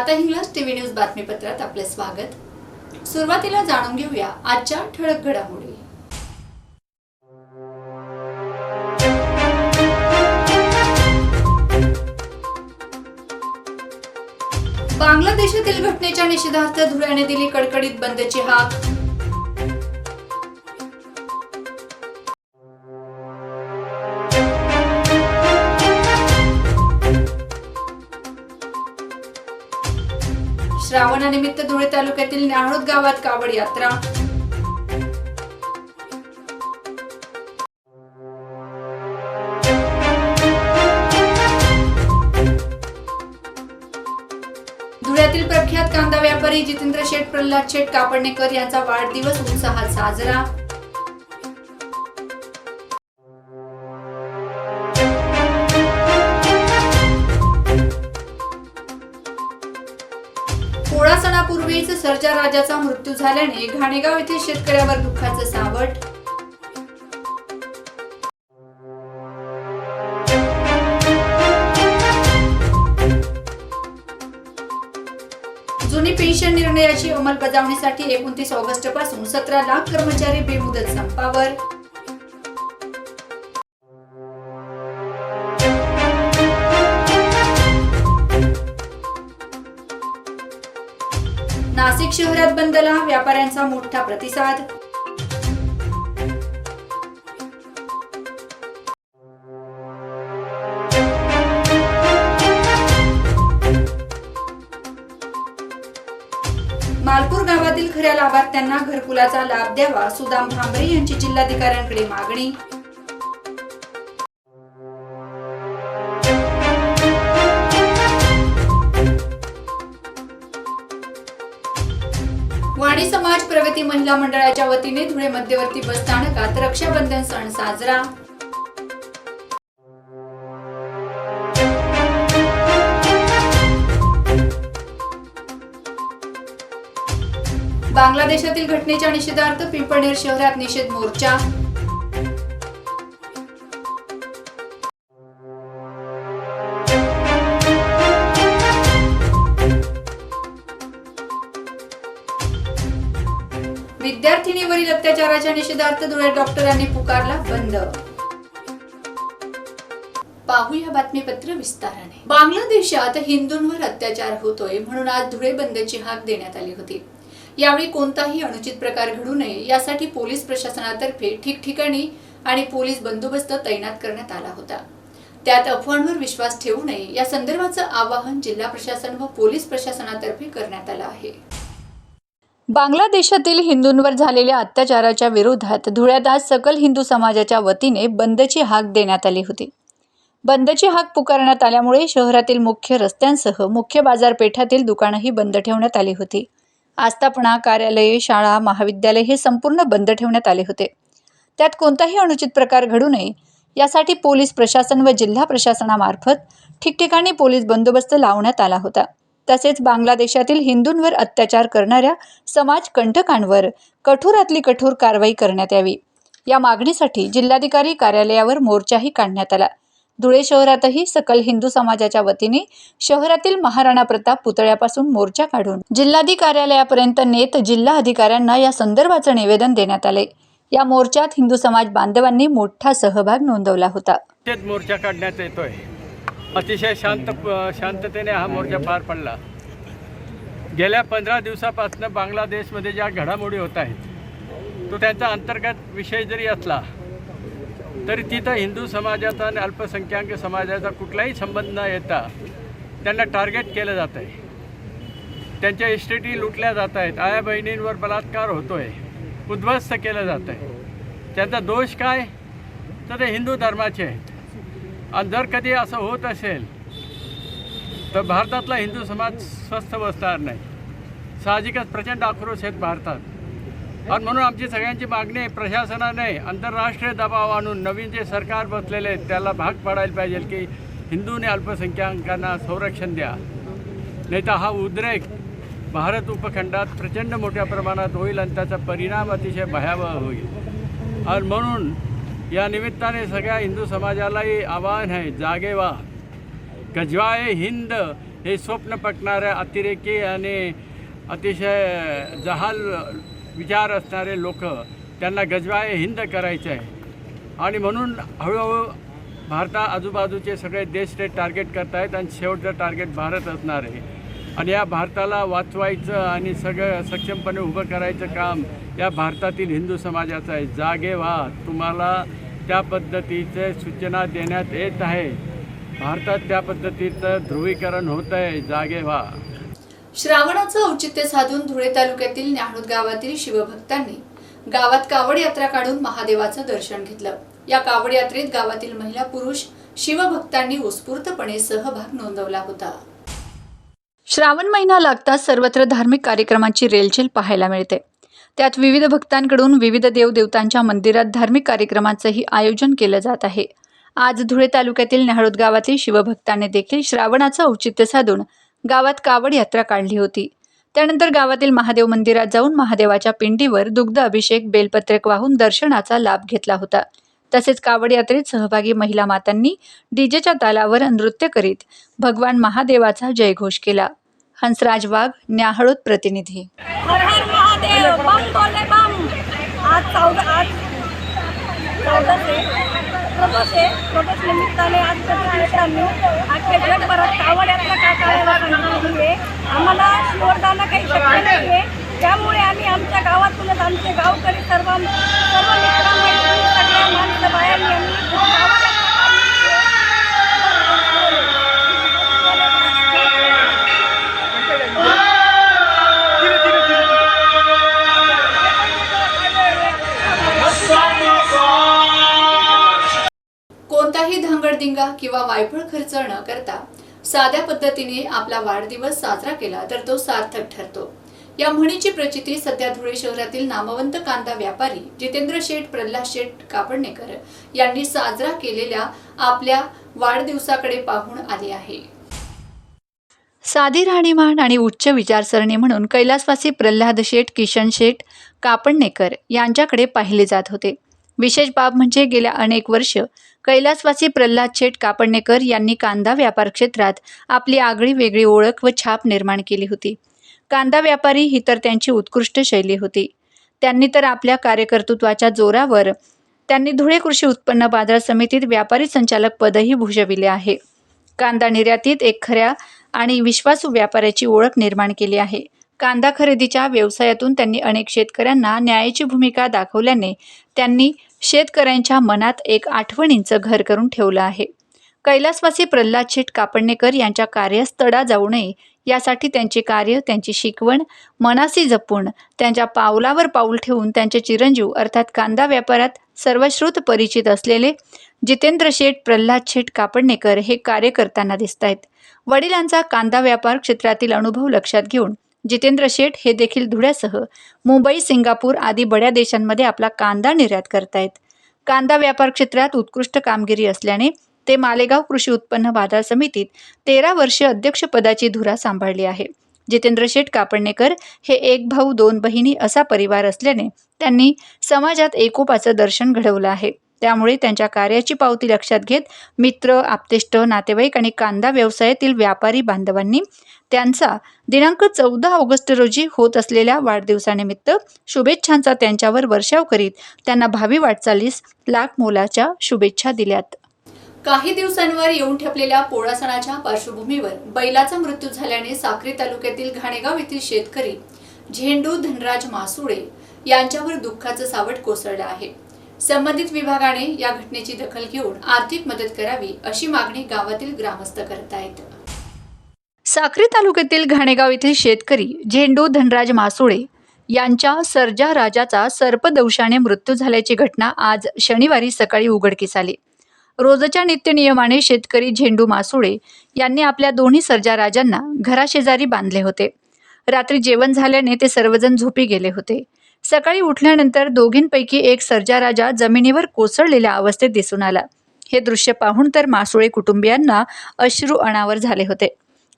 आता माता TV news बातमीपत्रात आपले स्वागत. सुरुवातीला जाणून घेऊया आजच्या ठळक घडामोडी. बांगलादेशातील घटनेच्या निषेधार्थ धुळ्याने दिली कडकडीत बंदची हाक. श्रावणानिमित्त धुळे तालुक्यातील न्याहळूद गावात कावड यात्रा. धुळ्यातील प्रख्यात कांदा व्यापारी जितेंद्र शेठ प्रल्हाद शेठ कापडणेकर यांचा वाढदिवस उत्साहात साजरा. सर्जा राजाचा मृत्यू झाल्याने घाणेगाव येथील शेतकऱ्यावर दुःखाचं सावट. जुनी पेन्शन निर्णयाची अंमलबजावणीसाठी एकोणतीस ऑगस्टपासून सतरा लाख कर्मचारी बेमुदत संपावर. नाशिक शहरात बंदला व्यापाऱ्यांचा मोठा प्रतिसाद. मालपूर गावातील खऱ्या लाभार्थ्यांना घरकुलाचा लाभ द्यावा सुदाम भांबरे यांची जिल्हाधिकाऱ्यांकडे मागणी. समाज प्रगती महिला मंडळाच्या वतीने धुळे मध्यवर्ती बस स्थानकात रक्षाबंधन सण साजरा. बांगलादेशातील घटनेच्या निषेधार्थ पिंपळनेर शहरात निषेध मोर्चा. अत्याचाराच्या निषेधार्थ धुळे डॉक्टरांनी पुकारला बंद. पाहूया बातमीपत्र विस्ताराने. बांगलादेशात हिंदूंवर अत्याचार होतोय म्हणून आज धुळे बंदची हाक देण्यात आली होती. यावेळी कोणताही अनुचित प्रकार घडू नये यासाठी पोलीस प्रशासनातर्फे ठिकठिकाणी आणि पोलीस बंदोबस्त तैनात करण्यात आला होता. त्यात अफवांवर विश्वास ठेवू नये या संदर्भाचं आवाहन जिल्हा प्रशासन व पोलीस प्रशासनातर्फे करण्यात आलं आहे. बांगलादेशातील हिंदूंवर झालेल्या अत्याचाराच्या विरोधात धुळ्यात आज सकल हिंदू समाजाच्या वतीने बंदची हाक देण्यात आली होती. बंदची हाक पुकारण्यात आल्यामुळे शहरातील मुख्य रस्त्यांसह मुख्य बाजारपेठातील दुकानंही बंद ठेवण्यात आली होती. आस्थापना कार्यालये शाळा महाविद्यालय हे संपूर्ण बंद ठेवण्यात आले होते. त्यात कोणताही अनुचित प्रकार घडू नये यासाठी पोलीस प्रशासन व जिल्हा प्रशासनामार्फत ठिकठिकाणी पोलीस बंदोबस्त लावण्यात आला होता. तसेच बांगलादेशातील हिंदूंवर अत्याचार करणाऱ्या समाजकंटकांवर कठोरातली कठोर कारवाई करण्यात यावी. या मागणीसाठी जिल्हाधिकारी कार्यालयावर मोर्चाही काढण्यात आला. धुळे शहरातही सकल हिंदू समाजाच्या वतीने शहरातील महाराणा प्रताप पुतळ्यापासून मोर्चा काढून जिल्हाधिकारी कार्यालयापर्यंत नेत जिल्हा अधिकाऱ्यांना या संदर्भाचं निवेदन देण्यात आले. या मोर्चात हिंदू समाज बांधवांनी मोठा सहभाग नोंदवला होता. मोर्चा काढण्यात येतोय. अतिशय शांत शांततेने हा मोर्चा पार पडला. गेल्या पंधरा दिवसापासून बांगलादेशमध्ये ज्या घडामोडी होत आहेत तो त्यांचा अंतर्गत विषय जरी असला तरी तिथं हिंदू समाजाचा आणि अल्पसंख्याक समाजाचा कुठलाही संबंध न येता त्यांना टार्गेट केलं जात आहे. त्यांच्या इस्टेटी लुटल्या जात आहेत. आया बहिणींवर बलात्कार होतो आहे उद्ध्वस्त केलं जात आहे. त्यांचा दोष काय? तर ते हिंदू धर्माचे आहेत. आणि जर कधी असं होत असेल तर भारतातला हिंदू समाज स्वस्थ बसणार नाही. साहजिकच प्रचंड आक्रोश आहेत भारतात. आणि म्हणून आमची सगळ्यांची मागणी आहे प्रशासनाने आंतरराष्ट्रीय दबाव आणून नवीन जे सरकार बसलेले आहेत त्याला भाग पाडायला पाहिजे की हिंदू आणि अल्पसंख्याकांना संरक्षण द्या. नाही तर हा उद्रेक भारत उपखंडात प्रचंड मोठ्या प्रमाणात होईल आणि त्याचा परिणाम अतिशय भयावह होईल. आणि म्हणून या निमित्ताने सगळ्या हिंदू समाजालाही आवाहन आहे जागे व्हा. गजवाय हिंद हे स्वप्न पटणाऱ्या अतिरेकी आणि अतिशय जहाल विचार असणारे लोक त्यांना गजवाय हिंद करायचे आहे. आणि म्हणून हळूहळू भारता आजूबाजूचे सगळे देश ते टार्गेट करत आहेत आणि शेवटचं टार्गेट भारत असणार आहे. आणि या भारताला वाचवायचं आणि सगळं सक्षमपणे उभं करायचं काम या भारतातील हिंदू समाजाचं आहे. जागे व्हा. तुम्हाला त्या पद्धतीचे सूचना देण्यात येत आहे. भारतात त्या पद्धतीचं ध्रुवीकरण होत आहे. जागे व्हा. श्रावणाचं औचित्य साधून धुळे तालुक्यातील न्याहणूद गावातील शिवभक्तांनी गावात कावड यात्रा काढून महादेवाचं दर्शन घेतलं. या कावड यात्रेत गावातील महिला पुरुष शिवभक्तांनी उत्स्फूर्तपणे सहभाग नोंदवला होता. श्रावण महिना लागताच सर्वत्र धार्मिक कार्यक्रमांची रेलचेल पाहायला मिळते. त्यात विविध भक्तांकडून विविध देवदेवतांच्या मंदिरात धार्मिक कार्यक्रमांचंही आयोजन केलं जात आहे. आज धुळे तालुक्यातील न्याहळूद गावातील शिवभक्तांनी देखील श्रावणाचं औचित्य साधून गावात कावड यात्रा काढली होती. त्यानंतर गावातील महादेव मंदिरात जाऊन महादेवाच्या पिंडीवर दुग्ध अभिषेक बेलपत्रक वाहून दर्शनाचा लाभ घेतला होता. तसेच कावड यात्रेत सहभागी महिला मातांनी डीजेच्या तालावर नृत्य करीत भगवान महादेवाचा जयघोष केला. हंसराज वाघ न्याहळोद प्रतिनिधी. हर बम बोलले बम. आज चौदा आज चौदाच आहे. प्रदोष आहे. प्रदोष निमित्ताने आज प्रतिनिधितांनी अख्ख्या जगभरात कावड यात्रा का करायला सांगितलेली आहे. आम्हाला शिवरदाना काही शक्य नाही आहे त्यामुळे आम्ही आमच्या गावातूनच आमचे गावकरी सर्व सर्व मित्रमैत्रिणी सगळ्या माणसं बायांनी आम्ही कोणताही धांगडधिंगा किंवा वायफळ खर्च न करता साध्या पद्धतीने आपला वाढदिवस साजरा केला तर तो सार्थक ठरतो. या म्हणीची प्रचिती सध्या धुळे शहरातील नामवंत कांदा व्यापारी जितेंद्र शेठ प्रल्हाद शेठ कापडणेकर यांनी साजरा केलेल्या आपल्या वाढदिवसाकडे पाहून आली आहे. साधी राहणीमान आणि उच्च विचारसरणी म्हणून कैलासवासी प्रल्हाद शेठ किशन शेठ कापडणेकर यांच्याकडे पाहिले जात होते. विशेष बाब म्हणजे गेल्या अनेक वर्ष कैलासवासी प्रल्हाद शेठ कापडणेकर यांनी कांदा व्यापार क्षेत्रात आपली आगळी वेगळी ओळख व छाप निर्माण केली होती. कांदा व्यापारी ही तर त्यांची उत्कृष्ट शैली होती. त्यांनी तर आपल्या कार्यकर्तृत्वाच्या जोरावर त्यांनी धुळे कृषी उत्पन्न बाजार समितीत व्यापारी संचालक पदही भूषविले आहे. कांदा निर्यातीत एक खऱ्या आणि विश्वासू व्यापाऱ्याची ओळख निर्माण केली आहे. कांदा खरेदीच्या व्यवसायातून त्यांनी अनेक शेतकऱ्यांना न्यायाची भूमिका दाखवल्याने त्यांनी शेतकऱ्यांच्या मनात एक आठवणींचं घर करून ठेवलं आहे. कैलासवासी प्रल्हाद शेठ कापडणेकर यांच्या कार्यास तडा जाऊ नये यासाठी त्यांचे कार्य त्यांची शिकवण मनासी जपून त्यांच्या पावलावर पाऊल ठेवून त्यांचे चिरंजीव अर्थात कांदा व्यापारात सर्वश्रुत परिचित असलेले जितेंद्र शेठ प्रल्हाद शेठ कापडणेकर हे कार्य करताना दिसत आहेत वडिलांचा कांदा व्यापार क्षेत्रातील अनुभव लक्षात घेऊन जितेंद्र शेठ हे देखील धुळ्यासह मुंबई सिंगापूर आदी बड्या देशांमध्ये आपला कांदा निर्यात करतायत. कांदा व्यापार क्षेत्रात उत्कृष्ट कामगिरी असल्याने ते मालेगाव कृषी उत्पन्न बाजार समितीत तेरा वर्षे अध्यक्षपदाची धुरा सांभाळली आहे. जितेंद्र शेठ कापडणेकर हे एक भाऊ दोन बहिणी असा परिवार असल्याने त्यांनी समाजात एकोपाचं दर्शन घडवलं आहे. त्यामुळे त्यांच्या कार्याची पावती लक्षात घेत मित्र आप्तेष्ट नातेवाईक आणि कांदा व्यवसायातील व्यापारी बांधवांनी त्यांचा दिनांक चौदा ऑगस्ट रोजी होत असलेल्या वाढदिवसानिमित्त शुभेच्छांचा त्यांच्यावर वर्षाव करीत त्यांना भावी वाटचालीस लाख मोलाच्या शुभेच्छा दिल्यात. काही दिवसांवर येऊन ठेपलेल्या पोळा सणाच्या पार्श्वभूमीवर बैलाचा मृत्यू झाल्याने साक्री तालुक्यातील घाणेगाव येथील शेतकरी झेंडू धनराज मासुळे यांच्यावर दुःखाचं सावट कोसळलं आहे. संबंधित विभागाने या घटनेची दखल घेऊन आर्थिक मदत करावी अशी मागणी गावातील ग्रामस्थ करतायत. साक्री तालुक्यातील घाणेगाव येथील शेतकरी झेंडू धनराज मासुळे यांच्या सर्जा राजाचा सर्पदंशाने मृत्यू झाल्याची घटना आज शनिवारी सकाळी उघडकीस आली. रोजच्या नित्यनियमाने शेतकरी झेंडू मासुळे यांनी आपल्या दोन्ही सर्जा राजांना घराशेजारी बांधले होते. रात्री जेवण झाल्याने ते सर्वजण झोपी गेले होते. सकाळी उठल्यानंतर दोघींपैकी एक सर्जा राजा जमिनीवर कोसळलेल्या अवस्थेत दिसून आला. हे दृश्य पाहून तर मासुळे कुटुंबियांना अश्रू अनावर झाले होते.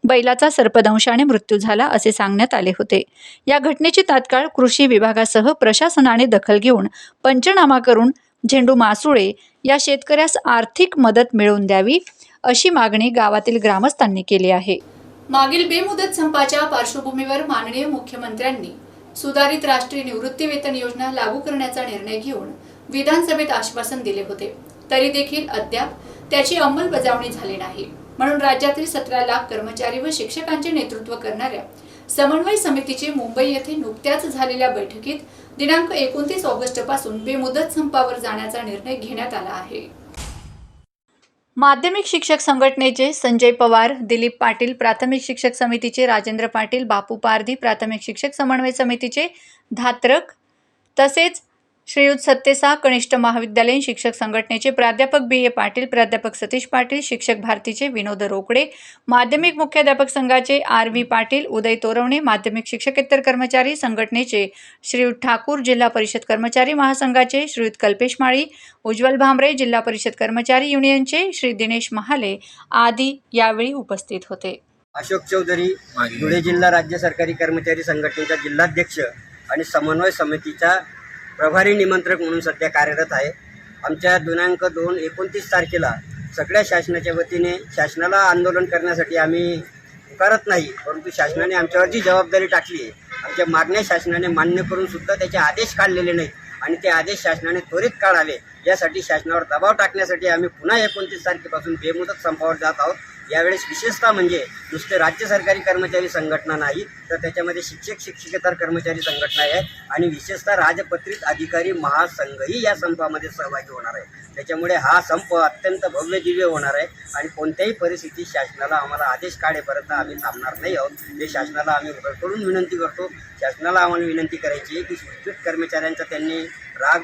बैलाचा सर्पदंशाने मृत्यू झाला असे सांगण्यात आले होते. या घटनेची तात्काळ कृषी विभागासह प्रशासनाने दखल घेऊन पंचनामा करून झेंडू मासुळे या शेतकऱ्यास आर्थिक मदत मिळवून द्यावी अशी मागणी गावातील ग्रामस्थांनी केली आहे. मागील बेमुदत संपाच्या पार्श्वभूमीवर माननीय मुख्यमंत्र्यांनी सुधारित राष्ट्रीय निवृत्ती वेतन योजना लागू करण्याचा निर्णय घेऊन विधानसभेत आश्वासन दिले होते. तरी देखील अद्याप त्याची अंमलबजावणी झाली नाही. म्हणून राज्यातील सतरा लाख कर्मचारी व शिक्षकांचे नेतृत्व करणाऱ्या समन्वय समितीची मुंबई येथे नुकत्याच झालेल्या बैठकीत दिनांक एकोणतीस ऑगस्टपासून बेमुदत संपावर जाण्याचा निर्णय घेण्यात आला आहे. माध्यमिक शिक्षक संघटनेचे संजय पवार दिलीप पाटील प्राथमिक शिक्षक समितीचे राजेंद्र पाटील बापू पारधी प्राथमिक शिक्षक समन्वय समितीचे धात्रक तसेच श्रीयुत सत्तेसा कनिष्ठ महाविद्यालयीन शिक्षक संघटनेचे प्राध्यापक बी ए पाटील प्राध्यापक सतीश पाटील शिक्षक भारतीचे विनोद रोकडे माध्यमिक मुख्याध्यापक संघाचे आर व्ही पाटील उदय तोरवणे माध्यमिक शिक्षकेतर कर्मचारी संघटनेचे श्रीयुत ठाकूर जिल्हा परिषद कर्मचारी महासंघाचे श्रीयुत कल्पेश माळी उज्ज्वल भांबरे जिल्हा परिषद कर्मचारी युनियनचे श्री दिनेश महाले आदी यावेळी उपस्थित होते. अशोक चौधरी धुळे जिल्हा राज्य सरकारी कर्मचारी संघटनेचा जिल्हाध्यक्ष आणि समन्वय समितीचा प्रभारी निमंत्रक म्हणून सध्या कार्यरत आहे. आमच्या दिनांक दोन एकोणतीस तारखेला सगळ्या शासनाच्या वतीने शासनाला आंदोलन करण्यासाठी आम्ही करत नाही परंतु शासनाने आमच्यावर जी जबाबदारी टाकली आहे. आमच्या मागण्या शासनाने मान्य करून सुद्धा त्याचे आदेश काढलेले नाहीत आणि ते आदेश शासनाने त्वरित काढावे. यासाठी शासनावर दबाव टाकण्यासाठी आम्ही पुन्हा एकोणतीस तारखेपासून बेमुदत संपावर जात आहोत. यावेळेस विशेषतः म्हणजे नुसते राज्य सरकारी कर्मचारी संघटना नाही तर त्याच्यामध्ये शिक्षक शिक्षकेतर कर्मचारी संघटना आहे आणि विशेषतः राजपत्रित अधिकारी महासंघही या संपामध्ये सहभागी होणार आहे. त्याच्यामुळे हा संप अत्यंत भव्य दिव्य होणार आहे आणि कोणत्याही परिस्थितीत शासनाला आम्हाला आदेश काढेपर्यंत आम्ही थांबणार नाही आहोत. हे शासनाला आम्ही करून विनंती करतो. शासनाला आम्हाला विनंती करायची आहे की शिक्षक कर्मचाऱ्यांचा त्यांनी राग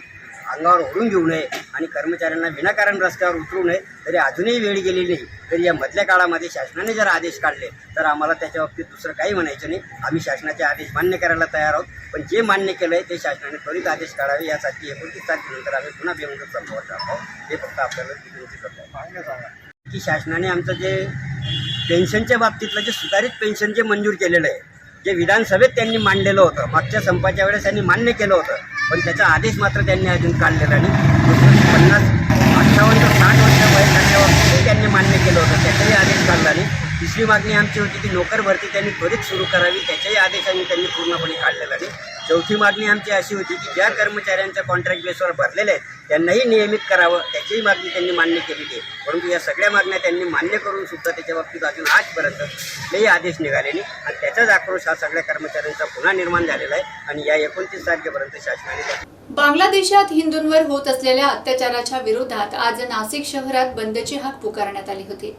अंगावर ओढून घेऊ नये आणि कर्मचाऱ्यांना विनाकारण रस्त्यावर उतरू नये तरी अजूनही वेळ गेलेली नाही. तरी या मधल्या काळामध्ये शासनाने जर आदेश काढले तर आम्हाला त्याच्या बाबतीत दुसरं काही म्हणायचं नाही. आम्ही शासनाचे आदेश मान्य करायला तयार आहोत. पण जे मान्य केलं आहे ते शासनाने त्वरित आदेश काढावे. यासाठी एकोणतीस तारखेनंतर आम्ही पुन्हा बेमुदत संपवत आहोत हे फक्त आपल्याला विनंती करतो. की शासनाने आमचं जे पेन्शनच्या बाबतीतलं जे सुधारित पेन्शन जे मंजूर केलेलं आहे जे विधानसभेत त्यांनी मांडलेलं होतं मागच्या संपाच्या वेळेस त्यांनी मान्य केलं होतं पण त्याचा आदेश मात्र त्यांनी अजून काढलेला नाही. पन्नास अठ्ठावन्न ते साठ वर्ष वय त्यांनी मान्य केलं होतं त्याचाही आदेश काढला नाही. तिसरी मागणी आमची होती की नोकर भरती त्यांनी त्वरित सुरू करावी त्याच्याही आदेशांनी त्यांनी पूर्णपणे काढलेला नाही. चौथी मागणी आमची अशी होती की ज्या कर्मचाऱ्यांच्या कॉन्ट्रॅक्ट बेसवर भरलेले आहेत त्यांनाही नियमित करावं त्याचीही मागणी त्यांनी मान्य केलेली आहे परंतु या सगळ्या मागण्या त्यांनी मान्य करून सुद्धा त्याच्या बाबतीत अजून आजपर्यंत कुठलेही आदेश निघाले नाही. आणि त्याचाच आक्रोश हा सगळ्या कर्मचाऱ्यांचा पुन्हा निर्माण झालेला आहे आणि या एकोणतीस तारखेपर्यंत शासनाने बांगलादेशात हिंदूंवर होत असलेल्या अत्याचाराच्या विरोधात आज नाशिक शहरात बंदची हाक पुकारण्यात आली होती.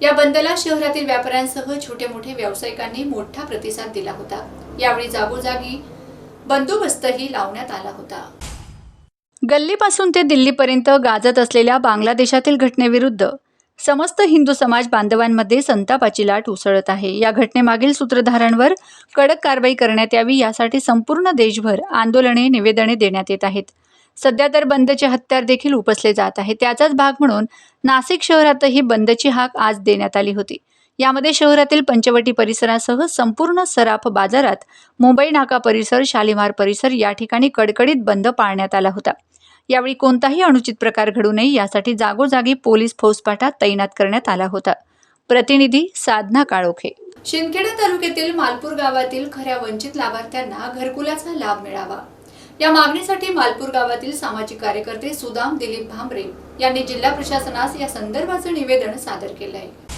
या बंदला शहरातील व्यापाऱ्यांसह छोटे मोठे व्यावसायिकांनी मोठा प्रतिसाद दिला होता. यावेळी जागोजागी बंदोबस्तही लावण्यात आला होता. गल्लीपासून ते दिल्लीपर्यंत गाजत असलेल्या बांगलादेशातील घटनेविरुद्ध समस्त हिंदू समाज बांधवांमध्ये संतापाची लाट उसळत आहे. या घटनेमागील सूत्रधारांवर कडक कारवाई करण्यात यावी यासाठी संपूर्ण देशभर आंदोलने निवेदने देण्यात येत आहेत. सध्या तर बंदचे हत्यार देखील उपसले जात आहे. त्याचाच भाग म्हणून नाशिक शहरातही बंदची हाक आज देण्यात आली होती. यामध्ये शहरातील पंचवटी परिसरासह संपूर्ण सराफ बाजारात मुंबई नाका परिसर शालिमार परिसर या ठिकाणी कडकडीत बंद पाळण्यात आला होता. यावेळी कोणताही अनुचित प्रकार घडू नये यासाठी जागोजागी पोलीस फौजपाठा तैनात करण्यात आला होता. प्रतिनिधी साधना काळोखे. शिंदखेडा तालुक्यातील मालपूर गावातील खऱ्या वंचित लाभार्थ्यांना घरकुलाचा लाभ मिळावा. या मागणीसाठी मालपूर गावातील सामाजिक कार्यकर्ते सुदाम दिलीप भांबरे यांनी जिल्हा प्रशासनास या संदर्भाचं निवेदन सादर केलं आहे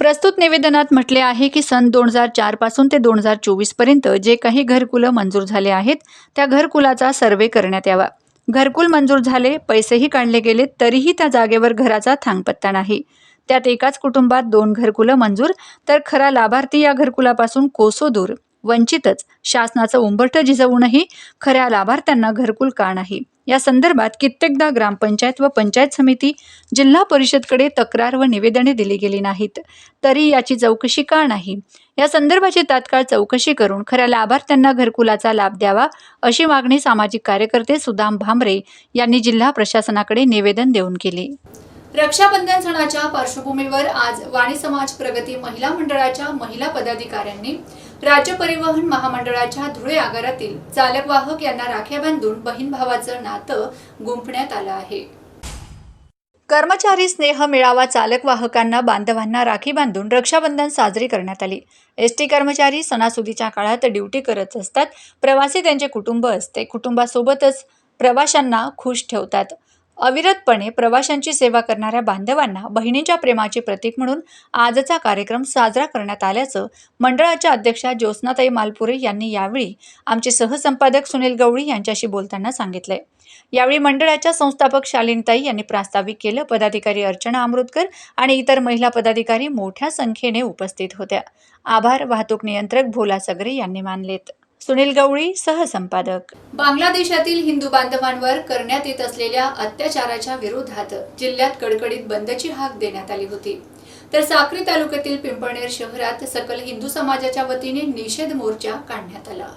प्रस्तुत निवेदनात म्हटले आहे की सन दोन हजार चारपासून ते दोन हजार चोवीसपर्यंत जे काही घरकुलं मंजूर झाले आहेत त्या घरकुलाचा सर्वे करण्यात यावा. घरकुल मंजूर झाले पैसेही काढले गेले तरीही त्या जागेवर घराचा थांगपत्ता नाही. त्यात एकाच कुटुंबात दोन घरकुलं मंजूर तर खरा लाभार्थी या घरकुलापासून कोसो दूर. वंचितच. शासनाचं उंबरठं झिजवूनही खऱ्या लाभार्थ्यांना घरकुल का नाही? या संदर्भात कित्येकदा ग्रामपंचायत व पंचायत समिती जिल्हा परिषदकडे तक्रार व निवेदने दिली गेली नाहीत. तरी याची चौकशी का नाही? या संदर्भाची तात्काळ चौकशी करून खऱ्या लाभार्थ्यांना घरकुलाचा लाभ द्यावा अशी मागणी सामाजिक कार्यकर्ते सुदाम भांबरे यांनी जिल्हा प्रशासनाकडे निवेदन देऊन केले. रक्षाबंधन सणाच्या पार्श्वभूमीवर आज वाणी समाज प्रगती महिला मंडळाच्या महिला पदाधिकाऱ्यांनी राज्य परिवहन महामंडळाच्या धुळे आगारातील चालक वाहक यांना राख्या बांधून बहीण भावाचं नातं गुंफण्यात आलं आहे. कर्मचारी स्नेह मेळावा चालक वाहकांना बांधवांना राखी बांधून रक्षाबंधन साजरी करण्यात आली. एस टी कर्मचारी सणासुदीच्या काळात ड्युटी करत असतात. प्रवासी त्यांचे कुटुंब असते. कुटुंबासोबतच प्रवाशांना खुश ठेवतात. अविरतपणे प्रवाशांची सेवा करणाऱ्या बांधवांना बहिणीच्या प्रेमाचे प्रतीक म्हणून आजचा कार्यक्रम साजरा करण्यात आल्याचं मंडळाच्या अध्यक्षा ज्योत्स्नाताई मालपुरे यांनी यावेळी आमचे सहसंपादक सुनील गवळी यांच्याशी बोलताना सांगितलंय. यावेळी मंडळाच्या संस्थापक शालिनताई यांनी प्रास्ताविक केलं. पदाधिकारी अर्चना अमृतकर आणि इतर महिला पदाधिकारी मोठ्या संख्येने उपस्थित होत्या. आभार. वाहतूक नियंत्रक भोला सगरे यांनी मानलेत. सुनील गवळी सहसंपादक. बांगलादेशातील हिंदू बांधवांवर करण्यात येत असलेल्या अत्याचाराच्या विरोधात जिल्ह्यात कडकडीत बंदची हाक देण्यात आली होती. तर साक्री तालुक्यातील पिंपळनेर शहरात सकल हिंदू समाजाच्या वतीने निषेध मोर्चा काढण्यात आला.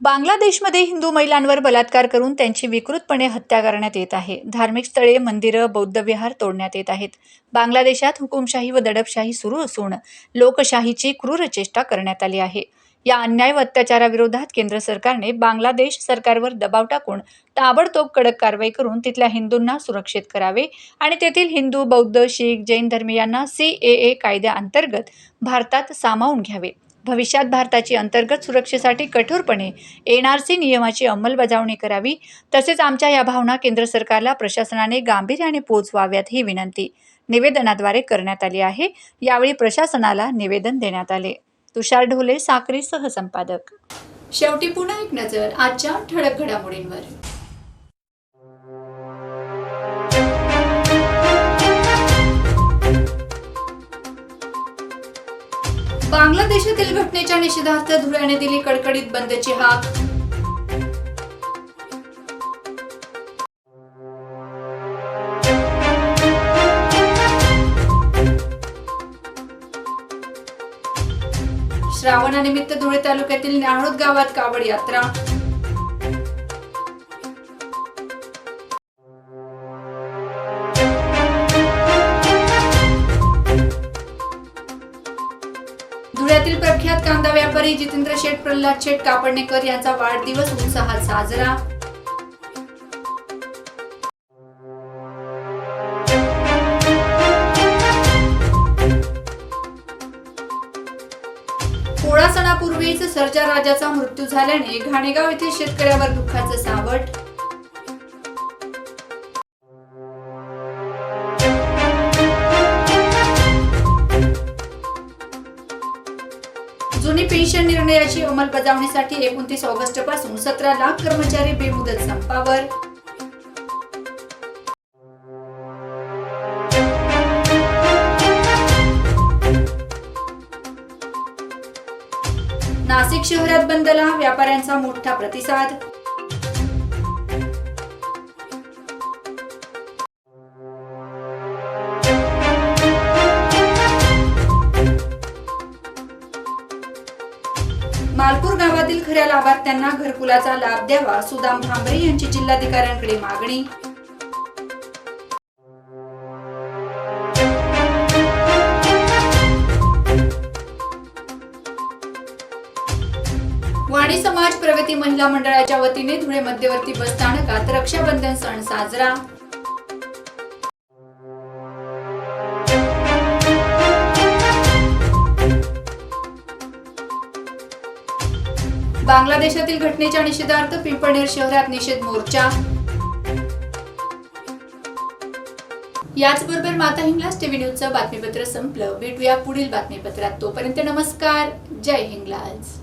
बांगलादेशमध्ये हिंदू महिलांवर बलात्कार करून त्यांची विकृतपणे हत्या करण्यात येत आहे. धार्मिक स्थळे मंदिरं बौद्ध विहार तोडण्यात येत आहेत. बांगलादेशात हुकुमशाही व दडपशाही सुरू असून लोकशाहीची क्रूर चेष्टा करण्यात आली आहे. या अन्याय व अत्याचाराविरोधात केंद्र सरकारने बांगलादेश सरकारवर दबाव टाकून ताबडतोब कडक कारवाई करून तिथल्या हिंदूंना सुरक्षित करावे आणि तेथील हिंदू बौद्ध शीख जैन धर्मीयांना सी ए ए कायद्याअंतर्गत भारतात सामावून घ्यावे. भविष्यात भारताची अंतर्गत सुरक्षेसाठी कठोरपणे एन आर सी नियमाची अंमलबजावणी करावी. तसेच आमच्या या भावना केंद्र सरकारला प्रशासनाने गांभीर्याने पोचवाव्यात ही विनंती. निवेदनाद्वारे करण्यात आली आहे. यावेळी प्रशासनाला निवेदन देण्यात आले. तुषार ढोले साक्री सहसंपादक शेवटी पुन्हा एक नजर आजच्या ठळक घडामोडींवर. बांगलादेशातील घटनेच्या निषेधार्थ धुळ्याने दिली कडकडीत बंदची हाक. श्रावणानिमित्त धुळे तालुक्यातील न्याहळूद गावात कावड यात्रा. धुळ्यातील प्रख्यात कांदा व्यापारी जितेंद्र शेठ प्रल्हाद शेठ कापडणेकर यांचा वाढदिवस उत्साहात साजरा. सणापूर्वीच सर्जा राजाचा मृत्यू झाल्याने घाणेगाव येथील शेतकऱ्यावर दुःखाचं सावट. जुनी पेन्शन निर्णयाची अंमलबजावणीसाठी एकोणतीस ऑगस्टपासून सतरा लाख कर्मचारी बेमुदत संपावर. नाशिक शहरात बंदला व्यापाऱ्यांचा मोठा प्रतिसाद. मालपूर गावातील खऱ्या लाभार्थ्यांना घरकुलाचा लाभ द्यावा सुदाम भांबरे यांची जिल्हाधिकाऱ्यांकडे मागणी. महिला मंडळाच्या वतीने धुळे मध्यवर्ती बस स्थानकात रक्षाबंधन सण साजरा. बांगलादेशातील घटनेच्या निषेधार्थ पिंपळनेर शहरात निषेध मोर्चा. याचबरोबर माता हिंगलाज टीव्ही न्यूजचं बातमीपत्र संपलं. भेटूया पुढील बातमीपत्रात. तोपर्यंत नमस्कार. जय हिंगलाज.